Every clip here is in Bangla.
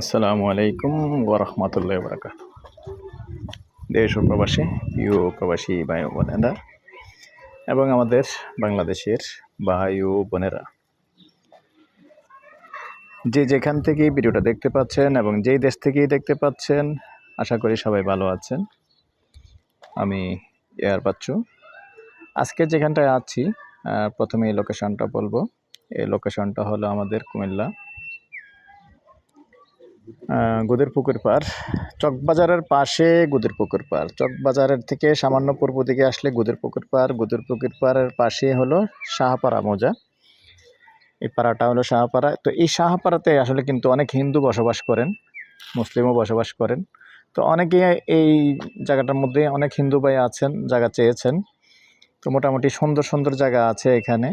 আসসালামু আলাইকুম ওরহমতুল্লাহ বরকাত দেশ প্রবাসী ইউ প্রবাসী ভাই বোনেরা এবং আমাদের বাংলাদেশের ভাই ও বোনেরা। যে যেখান থেকে ভিডিওটা দেখতে পাচ্ছেন এবং যেই দেশ থেকেই দেখতে পাচ্ছেন, আশা করি সবাই ভালো আছেন। আমি এয়ার পাচ্ছু আজকে যেখানটায় আছি প্রথমে লোকেশনটা বলব। এই লোকেশনটা হলো আমাদের কুমিল্লা। গুদের পুকুর পার। চকবাজারের পাশে গুদের পুকুর পার। চকবাজারের থেকে সামান্য পূর্ব দিকে আসলে গুদের পুকুর পার। গুদের পুকুর পাড়ের পাশে হলো শাহপাড়া মোজা। এই পাড়াটা হলো শাহপাড়া। তো এই শাহপাড়াতে আসলে কিন্তু অনেক হিন্দু বসবাস করেন, মুসলিমও বসবাস করেন। তো অনেকে এই জায়গাটার মধ্যে অনেক হিন্দু ভাই আছেন, জায়গা চেয়েছেন। তো মোটামুটি সুন্দর সুন্দর জায়গা আছে এখানে।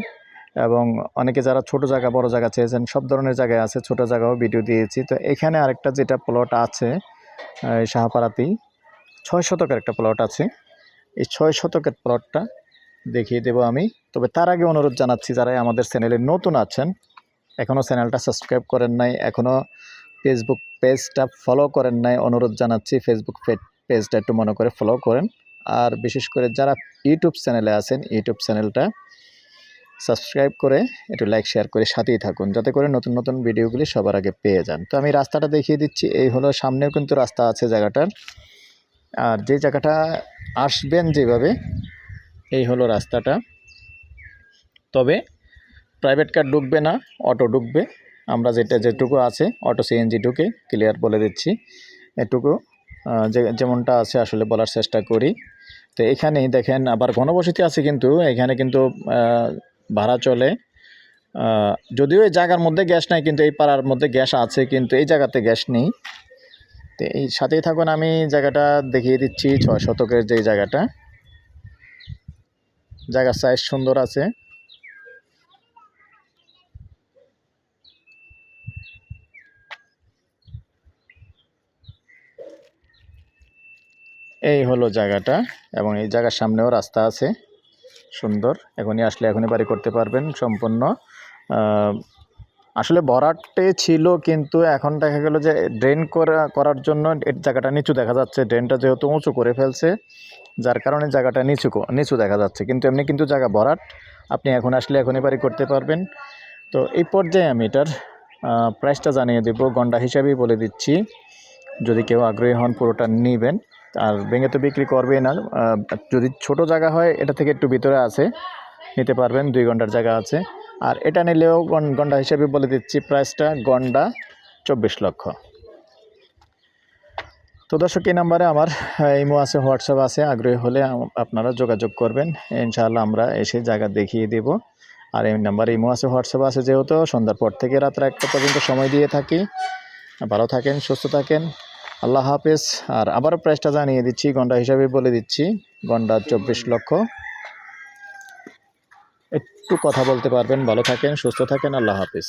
এবং অনেকে যারা ছোট জায়গা, বড় জায়গা চেয়েছেন, সব ধরনের জায়গায় আছে, ছোট জায়গাও ভিডিও দিয়েছি। তো এখানে আরেকটা যেটা প্লট আছে শাহপাড়াতেই, ছয় শতকের একটা প্লট আছে। এই ছয় শতকের প্লটটা দেখিয়ে দেবো আমি। তবে তার আগে অনুরোধ জানাচ্ছি যারা আমাদের চ্যানেলে নতুন আছেন এখনও চ্যানেলটা সাবস্ক্রাইব করেন নাই এখনও ফেসবুক পেজটা ফলো করেন নাই, অনুরোধ জানাচ্ছি ফেসবুক পেজটা একটু মনে করে ফলো করেন। আর বিশেষ করে যারা ইউটিউব চ্যানেলে আছেন ইউটিউব চ্যানেলটা সাবস্ক্রাইব করে, একটু লাইক শেয়ার করে সাথেই থাকুন। যাতে করে নতুন নতুন ভিডিওগুলি সবার আগে পেয়ে যান। তো আমি রাস্তাটা দেখিয়ে দিচ্ছি। এই হলো সামনেও কিন্তু রাস্তা আছে জায়গাটার। আর যে জায়গাটা আসবেন যেভাবে, এই হলো রাস্তাটা। তবে প্রাইভেট কার ঢুকবে না অটো ঢুকবে। আমরা যেটা, যেটুকু আছে অটো সিএনজি ঢুকে ক্লিয়ার বলে দিচ্ছি। এটুকু যেমনটা আছে আসলে বলার চেষ্টা করি। তো এখানেই দেখেন, আবার ঘনবসতি আছে কিন্তু, এখানে কিন্তু ভাড়া চলে। যদিও এই জায়গার মধ্যে গ্যাস নাই, কিন্তু এই পাড়ার মধ্যে গ্যাস আছে, কিন্তু এই জায়গাতে গ্যাস নেই। তো এই সাথেই থাকুন, আমি জায়গাটা দেখিয়ে দিচ্ছি, ছয় শতকের যে জায়গাটা। জায়গার সাইজ সুন্দর আছে। এই হলো জায়গাটা, এবং এই জায়গার সামনেও রাস্তা আছে। সুন্দর। এখনই আসলে এখনই বাড়ি করতে পারবেন সম্পূর্ণ। আসলে ভরাটে ছিল কিন্তু এখন দেখা গেল যে ড্রেন করা, করার জন্য এর জায়গাটা নিচু দেখা যাচ্ছে। ড্রেনটা যেহেতু উঁচু করে ফেলছে, যার কারণে জায়গাটা নিচু নিচু দেখা যাচ্ছে। কিন্তু এমনি কিন্তু জায়গা ভরাট আপনি এখন আসলে এখনই বাড়ি করতে পারবেন। তো এই পর্যায়ে আমি এটার প্রাইসটা জানিয়ে দেবো। গন্ডা হিসাবেই বলে দিচ্ছি। যদি কেউ আগ্রহী হন পুরোটা নেবেন। আর ভেঙে তো বিক্রি করবেই না। যদি ছোট জায়গা হয়, এটা থেকে একটু ভিতরে আছে, নিতে পারবেন, দুই ঘণ্টার জায়গা আছে। আর এটা নিলেও গন- গন্ডা হিসেবে বলে দিচ্ছি, প্রাইসটা গন্ডা চব্বিশ লক্ষ। তো দর্শক, এই নাম্বারে আমার ইমো আছে, হোয়াটসঅ্যাপ আছে, আগ্রহী হলে আপনারা যোগাযোগ করবেন। ইনশাআল্লাহ আমরা এসে জায়গা দেখিয়ে দেব। আর এই নাম্বারে ইমো আছে, হোয়াটসঅ্যাপ আছে যেহেতু, সন্ধ্যার পর থেকে রাত্রে একটা পর্যন্ত সময় দিয়ে থাকি। ভালো থাকেন, সুস্থ থাকেন। আল্লাহ হাফেজ। আর আবারও প্রাইসটা জানিয়ে দিচ্ছি গন্ডা হিসাবে বলে দিচ্ছি গন্ডা চব্বিশ লক্ষ। একটু কথা বলতে পারবেন, ভালো থাকেন, সুস্থ থাকেন, আল্লাহ হাফেজ।